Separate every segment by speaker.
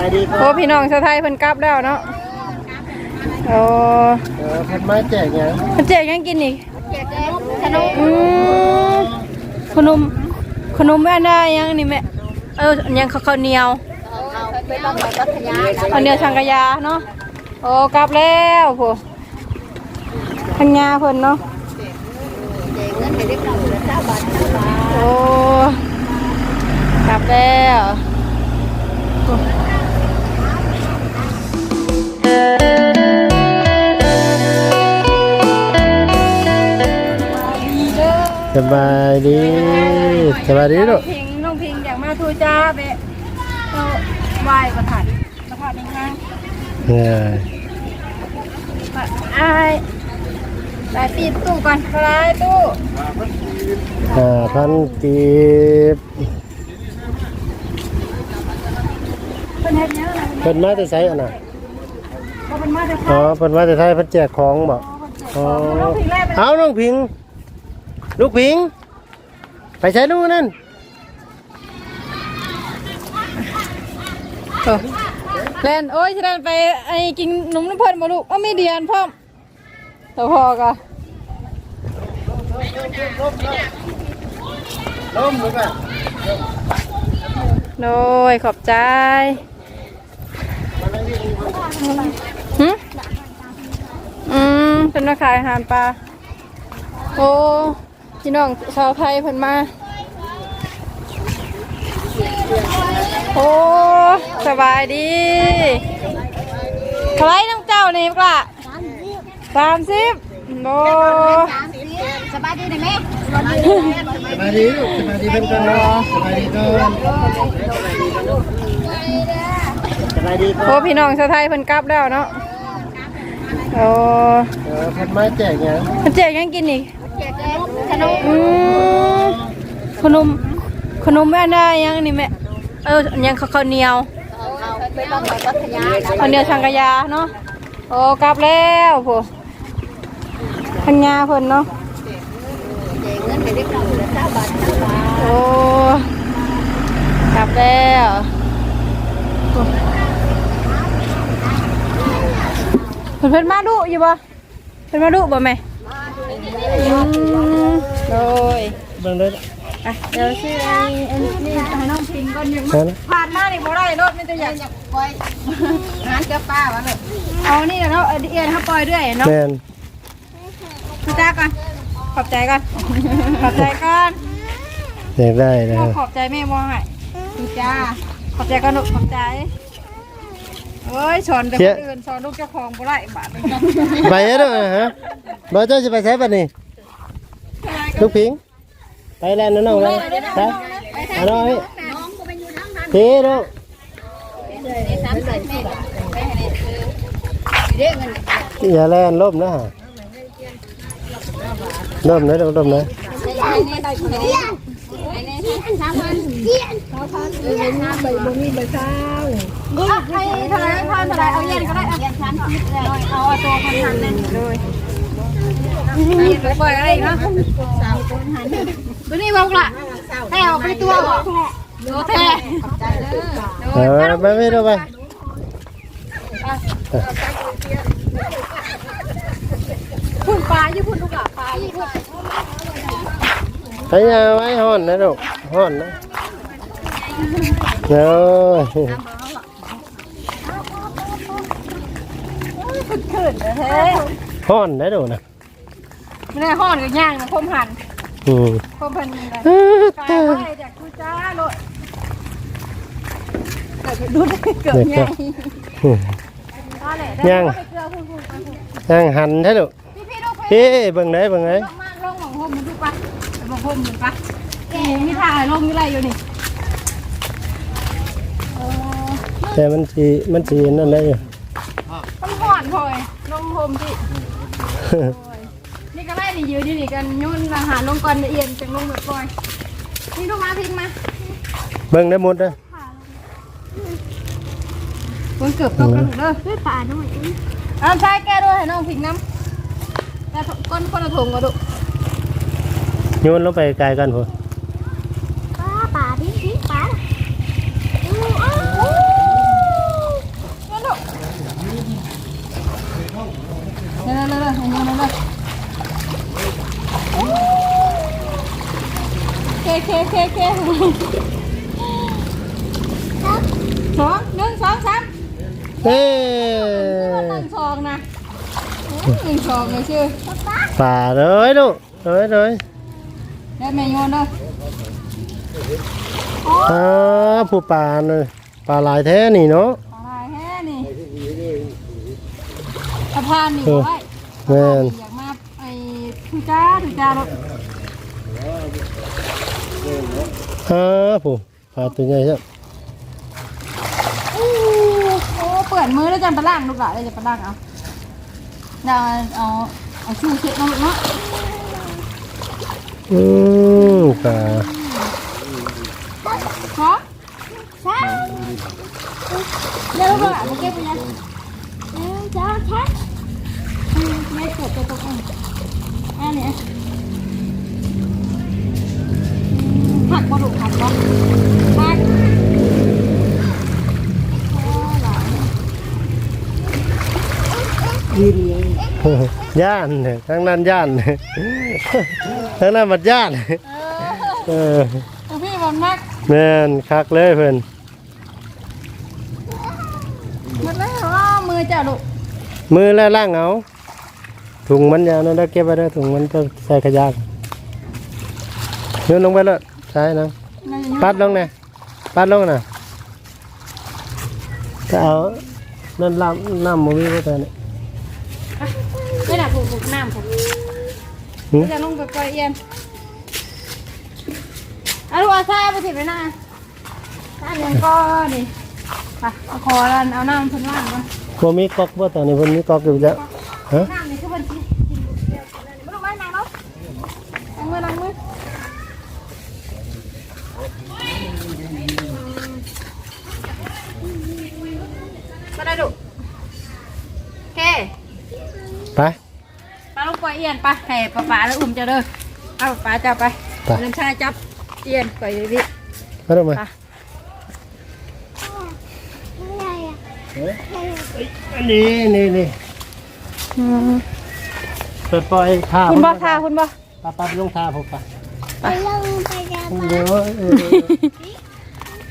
Speaker 1: บายดีค
Speaker 2: โอ้
Speaker 1: รับ
Speaker 2: พี่น้องชาวไทยเพิ่นกลับแล้วเนาะโอ้
Speaker 1: เออพันไม้แจกหยัง
Speaker 2: เพิ่นแจกหยังกินอีก
Speaker 3: ขนม
Speaker 2: อืมขนมขนมแม่ได้ยังนี่แม่เอออันยังข้าวข้าวเหนียว
Speaker 3: เอาไปต้องไปพัทยา
Speaker 2: ข้าวเหนียวสังกะยาเนาะโอ้กลับแล้วโหพังงาเพิ่นเนาะ
Speaker 3: เงินให้เด็กเราเหลือเก้าบาทเก้าบาท
Speaker 2: โอ้กลับแล้วดีเบา
Speaker 1: ยดีสบายดีลูก
Speaker 2: พิงน้องพิงอยากมาทูจ้าเบะก็ไหว้ประทัดประทัดในห้าง
Speaker 1: เออ
Speaker 2: อายไปปิดตู้ก่อนคลายตู้
Speaker 1: ห้าพันกีบ
Speaker 2: เพิ่นเฮ็ดหยังล่ะ
Speaker 1: เพิ่นมาแต่ไสอะน่ะ
Speaker 2: บ่เพิ่นมาแต่
Speaker 1: อ๋
Speaker 2: ข้า
Speaker 1: อเพิ่นมาแต่ไทยเพิ่นแจกของบ่อ๋อ
Speaker 2: น้องพิงแรกไป
Speaker 1: เอาน้องพิง ลูกพิง ไปใช้ลูกนั่น
Speaker 2: เออแล่นโอ้ยสิแล่นไปไอ้กินนมน้ำเพิ่นบ่ลูกอ้ามีเดียนพร้อมแต่พอก็
Speaker 1: ล้มหรือเปล่า
Speaker 2: โดยขอบใจหึอืมเป็นมาขายอาหารปลาโอ้ พี่น้องชาวไทยเพิ่นมา โอ้สบายดีเท่าไหรน้องเจ้านี่ปะสามสิบโอ้
Speaker 3: สบายดีไหม
Speaker 1: สบายดีลูกสบายดีเพิ่นก่อนเนาะสบายดีก่อนสบายดีก่
Speaker 2: โอ้
Speaker 1: อน
Speaker 2: พี่น้องชาวไทยเพิ่นกลับแล้วเนาะโอ้
Speaker 1: เออพันไม้แจกหยัง
Speaker 2: เพิ่นแจกหยังกินอีก
Speaker 3: ขนม
Speaker 2: อืมขนมขนมแม่ได้ยังนี่แม่เอออันยังข้าวเหนียวข้าวเหนียวสังกะยาเนาะโอ้กลับแล้วโหพังงาเพิ่นเนาะโอ้กลับแล้วเพิ่นเพิ่นมาดุอยู่บ่เพิ่นมาดุบ่แม่อืมโดย
Speaker 1: เบิ่งเด้อ
Speaker 2: อะเดี๋ยวชื่อไอ้ไอ้นี่ให้น้องพิงก่อนยัง
Speaker 1: นั่นนะ
Speaker 2: ผ่านมานี่บ่ได้รถมีแต่อยาก
Speaker 3: ปล่อยงานเจ้าป้าวะลูก
Speaker 2: เอานี่เนาะเอาเอียนเขาปล่อยด้วยเนาะ
Speaker 1: แม่น
Speaker 2: พี่จ้าก่อนขอบใจก่อนขอบใจก่อน
Speaker 1: อยากได้นะ
Speaker 2: พ่อขอบใจแม่มองให้พี่จ้าขอบใจก่อนลูกขอบใจเอ้ยสอนแต่คนอื่นสอนลูกเจ้าของบ่ได้บาทหนึ่ง
Speaker 1: ไปเด้อฮะบ่เจ้าสิไปใช้บัดนี้ลูกพิง ไปแล้วน้องๆแล้วไปเอาน้อยพี่ลูก
Speaker 3: สามสิบเมตรไปให้เด็กเงิน
Speaker 1: อย่าแล่นล่มนะฮะล่มนะลูกล่มนะ
Speaker 3: ไอ้นี่ได้คนเดียวไอ้นี่สามพันเกียนสามพันเออห้าใบบ่มีใบเช้า
Speaker 2: อะให้เท่าไหรพันเท่าไหรเอาเย็นก็ได้อะ
Speaker 3: เกียนสามสิบเลย
Speaker 2: เอาเอาตัวพันพันเลยเลยไปปล่อยอะไรอีกเนาะตัวนี้บอกละให้เอาไปตัวบอกโอเค
Speaker 1: เออไปไม่ได้ไป
Speaker 2: พุ่นปลาอยู่พุ่นลูกหล่ะปลาอยู่พุ่น
Speaker 1: ให้ยาไว้ห่อนนะลูกห่อนนะเออ
Speaker 2: ขึ้นเฮ้ย
Speaker 1: ห่อนนะลูกนะ
Speaker 2: ไม่ได้ห่อนกับย่างนะพมหัน
Speaker 1: อืม
Speaker 2: พมพันนี่เลย
Speaker 1: เออกา
Speaker 2: ยไว้จากกูจ้าโลดเกิดดูได้เกิดย่างก็เลยได้ไปเกลือพุ่นพุ่นไปพุ่น
Speaker 1: ยังหันนะลูก
Speaker 2: พี่พี่ลูก
Speaker 1: พี่เบิ่งไหนเบิ่งไหน
Speaker 2: ลงมากลงหมองห่มมันดูปะหมองห่มมันปะนี่มีถ่ายลงอยู่ไรอยู่นี่
Speaker 1: แต่มันสีมันสีนั่นแหละอยู่
Speaker 2: ต้องห่อนพอยลงห่มที่ นี่ยืนนี่นี่กันโยนอาหารลงก่อนละเอียนจังลงแบบปลอยนี่ลูกมาพิงมา
Speaker 1: เบิ่งได้หมดเล
Speaker 2: ยอมันเกือบตกกระดูกเด้อด้วยป่าด้วยเอาใช้แกด้วยให้น้องพิงน้ำแต่ก้นคนละถุงกระดุก
Speaker 1: โยนลงไปไกลกันพุ่น
Speaker 3: ป่าป่าพิงวเงป่า
Speaker 2: 来来来来，来来ว。 เคเคเคสองหนึ่งสองสาม
Speaker 1: เต้
Speaker 2: หนึ่งสองนะหนึ่งสองเลยชื่อ
Speaker 1: ป่าเลยลูกเลยเลย
Speaker 2: ได้แมงโยนเลย
Speaker 1: อ่าผู้ปลาเลยปลาลายแท้นี่เนาะ
Speaker 2: ป่าลายแท้นี่สะพานนี่ไว้
Speaker 1: แมน
Speaker 2: อยากมาไอ้ทุจ้าทุจ้ารถ
Speaker 1: อ่าผู้ป่าตัวใหญ่ใช่
Speaker 2: โอ้เปิดมือแล้วจะไปล่างลูกหลานเลยจะไปล่างเอาเดี๋ยวเอาเอาชูเช็ดมาลูกเนาะ
Speaker 1: อืมป่า
Speaker 2: ฮะใช่เดี๋ยวลูกหลานมาเก็บไปยัง
Speaker 3: หนึ่งสองสาม
Speaker 2: ไม่เปิดตัวตรงอันอันนี้ บ่ลูกหักบ่หัก
Speaker 1: ย่านเนี่ยทั้งนั้นย่านเนี่ยทั้งนั้นมันย่าน
Speaker 2: เออ
Speaker 1: เออ
Speaker 2: พี่มันมัก
Speaker 1: แม่นคักเลยเพิ่น
Speaker 2: มันไม่ว่ามือจ้ะลูก
Speaker 1: มือแล้วล่างเอาถุงมันยาวนั่นแล้วเก็บไว้ได้ถุงมันจะใส่ขยะโยนลงไปเลย ใช่นะ
Speaker 2: นั่นอยู่
Speaker 1: ปัดลงเนี่ยปัดลงน่ะจะเอานั่นลำน้ำมันมีไว้แต่เนี่ย
Speaker 2: ไม่ได้ผูกผูกน้ำผม
Speaker 1: หืม
Speaker 2: จะลงไปปล่อยเอียนเอาลูกเอาทรายไปถิบไปหน้าทรายเลี้ยงก้อนนี่ไปเอาคอแล้วเอาน้ำเพิ่นว่างก่อน
Speaker 1: บ่มีก๊อกบ่ตอนนี้เพิ่นมีก๊อกอยู่จ้ะฮะ
Speaker 2: น้ำนี่คือเพิ่นกินกินเดียวกันเลยไม่ต้องไว้นางเนาะล้างมือล้างมือมาได้ดูโอเค
Speaker 1: ไป
Speaker 2: ปลาลูกปล่อย เอียนไปให้ปลาปลาแล้วอุ้มเจ้าเด้อเอาปลาจับไป
Speaker 1: ไป
Speaker 2: น้ำชาจับเอียนปล่อยดิ
Speaker 1: มาลงมา
Speaker 2: ไป
Speaker 3: อะไรอะ
Speaker 1: อันนี้นี่นี่เปิดปล่อยข้าว
Speaker 2: คุณบ่ทาคุณบ่
Speaker 1: ปลาปลาไปลงทาผมปะ
Speaker 3: ไปลงไปกัน
Speaker 1: เดี๋ยวเออ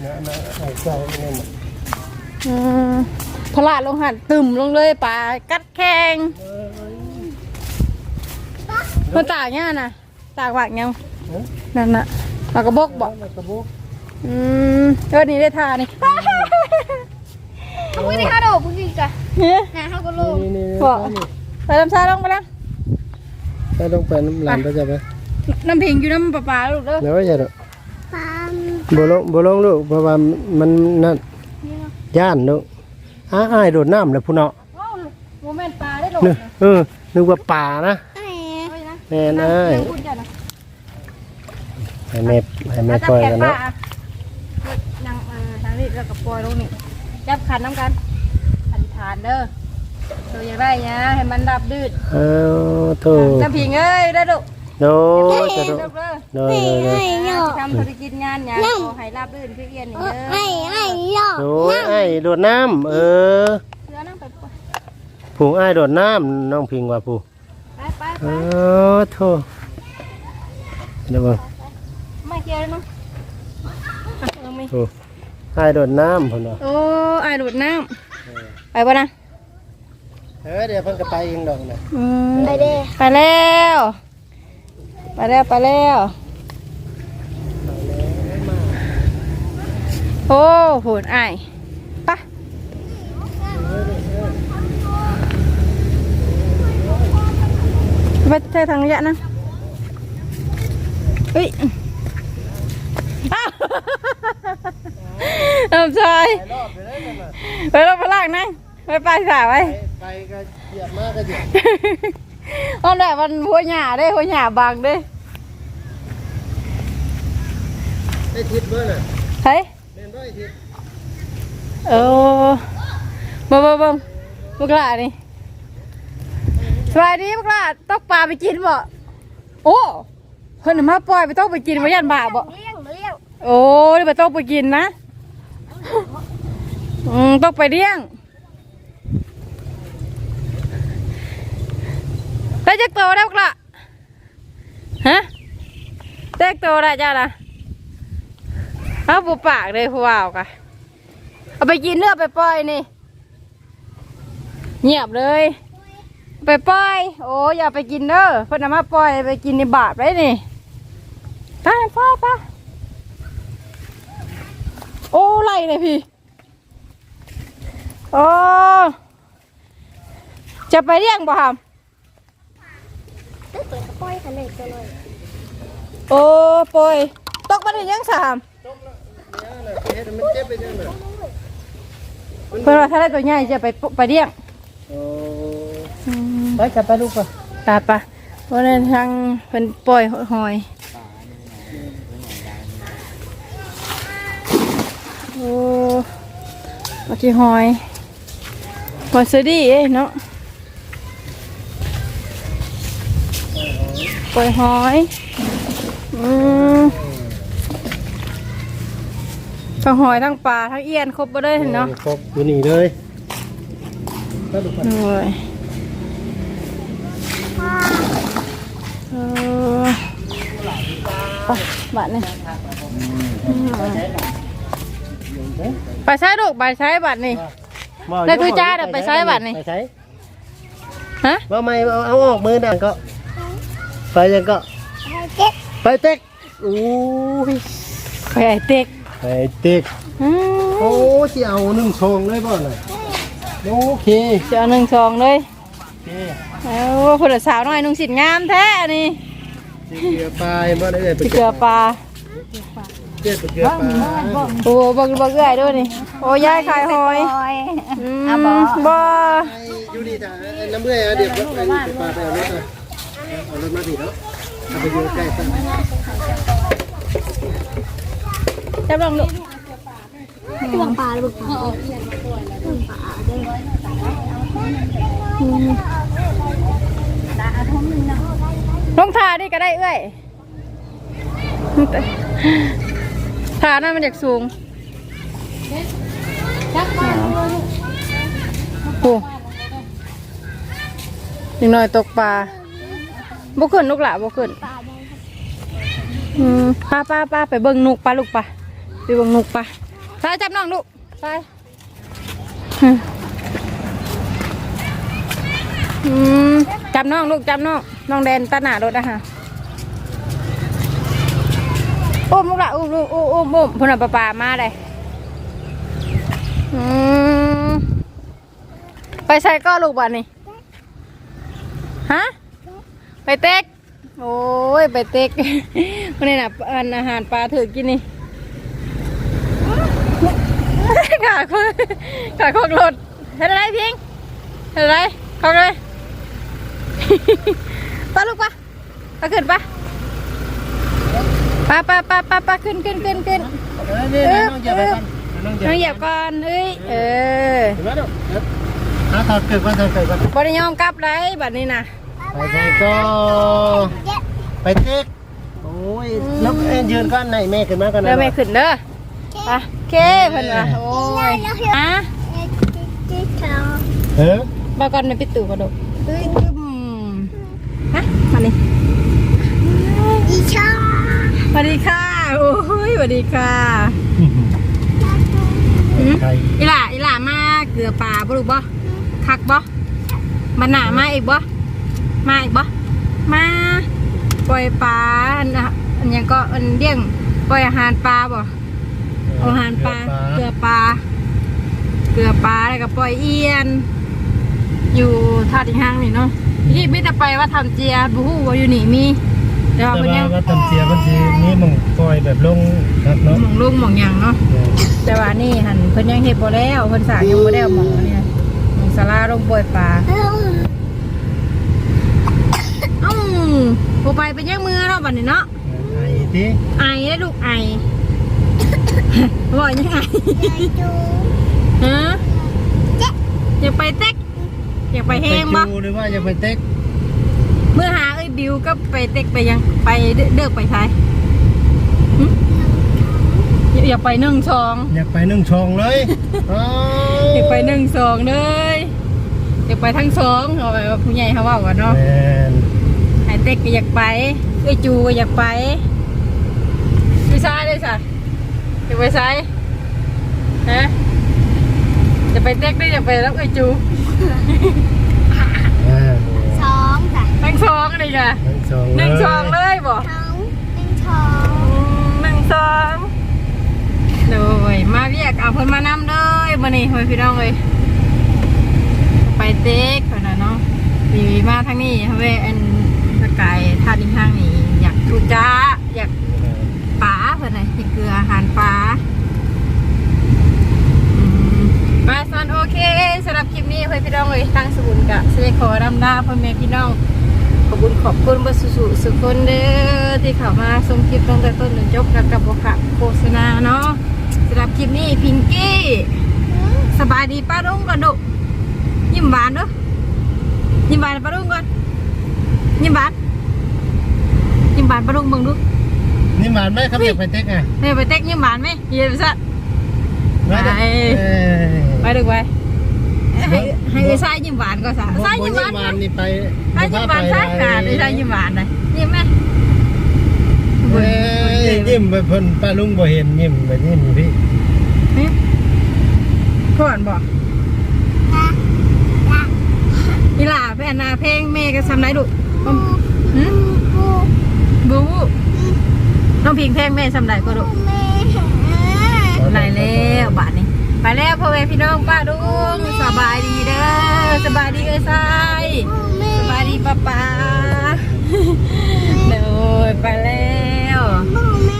Speaker 1: เนี่ยนะไอ้เจ้าเนี่ยน่ะ
Speaker 2: พลาดลงหันตึมลงเลยปลากัดแข้ง มันตากเนี่ยนะตากหวากยังนั่นน่ะปลากระบอกบอก
Speaker 1: มันกระบอก
Speaker 2: อืมเออนี่ได้ทานี่
Speaker 3: เขาไม่ได้ฮัลโหลพูดดีกัน
Speaker 2: เนี่ย
Speaker 3: นะเขาก็ลง
Speaker 1: นี่นี่นี่
Speaker 2: บอกไปน้ำชาลงไปแล้ว
Speaker 1: ไปลงไปน้ำหลานไปจะไป
Speaker 2: น้ำพิงอยู่น้ำปลาปลาลูกเด้อ
Speaker 1: เดี๋ยวไม่ใช่หรอก
Speaker 3: ฟาร์ม
Speaker 1: บ่ลงบ่ลงลูกเพราะว่ามันนั่นย่านลูกอ้าอ้ายโดดน้ำเลยพุ่นเนาะ
Speaker 2: ว้าวโมเมนต์ปลาได้ลง
Speaker 1: นึกเออนึกว่าป่านะ
Speaker 3: ไอ้
Speaker 2: เฮ้ยนะ
Speaker 1: แม่นอ้าย
Speaker 2: เดี๋ยวคุณจะนะ
Speaker 1: ให้แม่ให้แม่
Speaker 2: มาจั
Speaker 1: ปล่อย
Speaker 2: แข
Speaker 1: กัน
Speaker 2: ปลา
Speaker 1: เนาะ
Speaker 2: นั่งมาทางนี้แล้วก็ปล่อยลงนี่จับขันน้ำกันอธิษฐานเด้อตัวอย่างไรเนี่ยให้มันรับดืด
Speaker 1: เอาโถ
Speaker 2: น้ำพิงเอ้ยได้ลูก
Speaker 1: โดยจะโด
Speaker 2: เด้
Speaker 1: ย
Speaker 2: อเด้อ
Speaker 1: โดยโดย
Speaker 3: ไอ้เนาะ
Speaker 2: ทำธุรกิจงานเนี่ยขอให้รับรื่นคือเอียนนี่เด้อ
Speaker 3: ไอ้ไอ้เนาะ
Speaker 1: โดยไอ้ายโดดน้ำเออ
Speaker 2: เรือนั่งไปไป
Speaker 1: ผูงอ้ายโดดน้ำน้องพิงว่าผู
Speaker 2: ไปไป
Speaker 1: เออโถเดี๋ยวเบิ่ง
Speaker 2: ไม่เกี่ยวเลยมั้งอะลงมี
Speaker 1: โอ้อ้ายโดดน้ำพุ่นเนาะ
Speaker 2: โอ้ไอ้ดูดน้ำไปบ่นะ
Speaker 1: เออเดี๋ยวเพิ่นก็ไปเองดอกนะ
Speaker 2: อืม
Speaker 3: ไปเด้
Speaker 2: ไปแล้วไปแล้วไปแล้วโอ้โหดไอ้ายไป ไปใช้ทางระยะนะเฮ้ยอ้าวน้ำชาย
Speaker 1: รอบไปเลยนั่นน่ะ
Speaker 2: ไปรถพลากนั่งไปไปสาไว้
Speaker 1: ไปก็เหยียบมากก็เหยียบ
Speaker 2: เอาแหละมันหัวหญ้าได้หัวหญ้าบางเด้
Speaker 1: ได้ทิศเบิ่น่ะ
Speaker 2: เฮ้ย
Speaker 1: แม่นบ่ไอ้ทิศ
Speaker 2: เออบ่บ่บ่บุ กหลานี่สบายดีบุกหลาตกปลาไปกินบ่โอ้เพิ่นน่ะมาปล่อยไปต้องไปกินบ่ยันบาปบ่
Speaker 3: เลี้ยงเลี้ยง
Speaker 2: โอ้นี่ไปต้องไปกินนะอืมต้องไปเลี้ยงได้จักโตได้บุกหลาฮะได้จักโตได้จ้าล่ะเอาปูปากเลยผู้ว่าวกะเอาไปกินเลือไปปล่อยนี่ เงียบเลย ไปปล่อยโอ้ยอย่าไปกินเด้อเพิ่นเอามาปล่อยไปกินในบาปไว้นี่ไปไปไปโอ้ไล่เลยพี่โอ้จะไปเรียงบ่ครับ
Speaker 3: ตึ๊ดเปิดกระป๋อยกันเลยตัวเลย
Speaker 2: โอ้ปล่อยตกมาได้ยังสาม
Speaker 1: เฮ็ดให้มันเจ็บไปจังเลย
Speaker 2: เพิ่นว่าถ้าได้ตัวใหญ่จะไปปไปเรียง
Speaker 1: โอ้ ไปกลับไปลูกป่ะ
Speaker 2: ตาปะวันนั้นทางเป็นปล่อยหอยโอ้มากี่หอยหอยเสอดีเอ้ยเนาะปล่อยหอยอืมทั้งหอยทั้งปลาทั้งเอียนครบบ่ได้เห็นเนาะ
Speaker 1: ครบอยู่นี่เลยไปลูกป่ะ
Speaker 2: โอ้ยเออ ไปบัตรนี่ไปใช้ลูกไปใช้บัตรนี่ในตู้จ้าเดี๋ยวไปใช้บัตรนี่
Speaker 1: ไปใช้
Speaker 2: ฮะ
Speaker 1: ว่าไม่เอาเอาออกมือนั่นก็ ไปยังก็
Speaker 3: ให้เจ็ด
Speaker 1: ไปเต็กอู้ย
Speaker 2: ไปไอเต็ก
Speaker 1: ไปเต็ก
Speaker 2: อืม
Speaker 1: โอ้สิเอาหนึ่งชงเลยบ่น่ะโอเค
Speaker 2: จะเอาหนึ่งสองเลย
Speaker 1: โอเค
Speaker 2: เอาผู้สาวน้อยนุ่งสินงามแท้นี่
Speaker 1: สิ เกลือปลาบ่ได้เลยไป
Speaker 2: สิเกลือปลา
Speaker 1: เกลือไปเกลือปลา
Speaker 2: โอ้บักบักเอื้อยด้วยนี่โอ้ยายขายหอยอืมบ่
Speaker 1: อยู่นี่จ้ะน้ำเบื่อเดี๋ยวไปไปปลาไปเอารถมาเอารถมาดิเนาะเอาไปอยู่ใกล้กัน
Speaker 2: จับลองลูก
Speaker 3: ตัวปลาเลยบุกปลา
Speaker 2: ลงทาดิก็ได้เอ้ยทานั่นมันจากสูงโอ้หนึ่งหน่อยตกปลาบ่ขึ้นลูกหละบ่ขึ้นป้าป้าป้าไปเบิ่งนุกปลาลูกปลาไปเบิ่งนุกปลาไปจับน้องลูกไปอืม จับน้องลูกจับน้องน้องแดนตาหนารถอะฮะอุ้มลูกละอุ้มลูกอุ้มอุ้มอุ้มพนเอาปลาปลามาเลยไปใส่ก็ลูกบ้านนี่ฮะไปเต็กโอ้ยไปเต็กวันนี้นะอันอาหารปลาถือกินนี่ขาโคขาโคกรถเห็นอะไรพิงเห็นอะไรเข้าเลย ปลาลูกปะปลาขึ้นปะปลาปลาปลาปลาปลาขึ้นขึ้นขึ้นขึ้น
Speaker 1: เออนี่น้องอย่าไปกันน้องอย่า
Speaker 2: น้องเหยียบก่อนเอ้ยเออ
Speaker 1: เห็นไหมลูกหาทอดเกิดก่อนทอดเกิดก่อน
Speaker 2: บริยอมกลับไรแบบนี้นะ
Speaker 1: ไปใส่ก็ไปเต็กโอ้ยแล้วเอ็นยืนก่อนไหนแม่ขึ้นมาก่อนนะ
Speaker 2: เด้อไม่ขึ้นเด้อไปโอเคเพิ่นว่าโอ้ยอะ
Speaker 3: เจ็ดสอง
Speaker 1: เออ
Speaker 2: มาก่อนในปิดตู้กระดกเอ้ยอืม ฮะมานี่
Speaker 3: อีช่อ
Speaker 2: สวัสดีค่ะโอ้ยสวัสดีค่ะอืม
Speaker 1: ไข่
Speaker 2: อีหล่าอีหล่ามาเกลือปลาบ่ลูกบ่คักบ่มันหนามาอีกบ่มาอีกบ่มาปล่อยปลาอันน่ะอันหยังก็อันเลี้ยงปล่อยอาหารปลาบ่เอาอาหารปลาเกลือปลาเกลือปลาแล้วก็ปล่อยเอียน อยู่ท่าที่ห้างนี่เนาะที่ไม่แต่ไปว่าทำเจียบูฮู้ว่าอยู่นี่มี แต่ว่า
Speaker 1: แต่
Speaker 2: มัน
Speaker 1: ว่า
Speaker 2: ยัง
Speaker 1: ว่าตำเจียมันสิมีหม่องปล่อยแบบลงครับเนาะ
Speaker 2: หมองลุงหมองหยังเนาะ แต่ว่านี่หันเพิ่นยังเฮ็ดบ่แล้วเพิ่นสร้างยังบ่ได้เอาหมองเนี่ยหมองศาลาลงปล่อยปลาเอ้าบ่ไปเป็นยังมือเนาะบัดนี้เนาะ
Speaker 1: ไอ้ที่
Speaker 2: ไอได้ลูกไอ บ่ยังไง
Speaker 3: จู
Speaker 2: ฮะอยากไปเต็ก อยากไปแห้งบ่
Speaker 1: ไปจูหรือว่าจะไปเต็ก
Speaker 2: เมื่อหาเอ้ยบิวก็ไปเต็กไปยังไปเด้อเด้อไปไทยหึอยากไปหนึ่งสอง
Speaker 1: อยากไปนึ่งชองเลยอ้าว
Speaker 2: อยากไปหนึ่งสองเลยอยากไปทั้งสองเอาไปว่าผู้ใหญ่เขาว่าก่อนเนาะ
Speaker 1: แม่น
Speaker 2: ไอเต็กก็อยากไปไอยจูก็อยากไปไปซ้ายเลยสัตว์อยากไปซ้ายฮะ จะไปเต็กได้อย่าไปแล้วไอ้จู
Speaker 1: อ่า
Speaker 3: สองจ้ะ
Speaker 2: ทั้งสองเลยค่ะ
Speaker 1: ทั้งสอง
Speaker 2: หนึ่งสองเลยบ่
Speaker 3: สองหนึ่งสอง
Speaker 2: หนึ่งสองเลยมาเรียกเอาเพิ่นมานำเลยบ่นี่เฮ้ยพี่น้องเลยไปเต็กเพิ่นน่ะเนาะดีมาทางนี้เว้ยอันสกายท่าดินทางนี้อยากทุจ้าอยากปลาเพิ่นน่ะที่เกลืออาหารปลาอื มไปสันโอเคสำหรับคลิปนี้เฮ้ยพี่น้องเลยตั้งสบุญกะสิได้ขอรำลาพ่อแม่พี่น้องขอบคุณขอบคุณบสุสุสุคนเด้อที่เข้ามาชมคลิปตั้งแต่ต้นจนจบแล้วกับบกะโฆษณาเนาะสำหรับคลิปนี้พิงกี้สบายดีป้าดุ้งก่อนดุยิ้มหวานเด้อยิ้มหวานป้าดุ้งก่อนยิ้มหวานยิ้มหวานป้าดุ้งเบิ่งดู
Speaker 1: นี่หมานไหมครับอยากไปเต็กอะ
Speaker 2: เนี่ยไปเต็กยิ้มหวานไหมเยี่ยมซะ
Speaker 1: ไปเด้อ
Speaker 2: ไป
Speaker 1: เอ้ย
Speaker 2: ไปดึกไปให้ให้ไอ้ชายยิ้มหวานก็ซะชายยิ้มหวาน
Speaker 1: บ่ยิ้มนี่ไป
Speaker 2: ชายยิ้มหวานชายขาดไอ้ชายยิ้มหวานเลยยิ้มไหม
Speaker 1: เอ้ยยิ้มไปเพิ่นป้าลุงบ่เห็นยิ้มไปยิ้มพี่
Speaker 2: ก่อนบอกอีหล่าไปอันนาเพลงเมย์ก็ทำไรดุหืม
Speaker 3: ปู
Speaker 2: บูน้องพิงเพลงเมย์ทำไรก็ดุ
Speaker 3: แม่
Speaker 2: ไรแล้วบาทนี้ ไปแล้วพ่อแม่พี่น้องป้าดุงสบายดีเด้อสบายดีเอ้ยทรายสบายดีป้าป้าเด้อไปแล้ว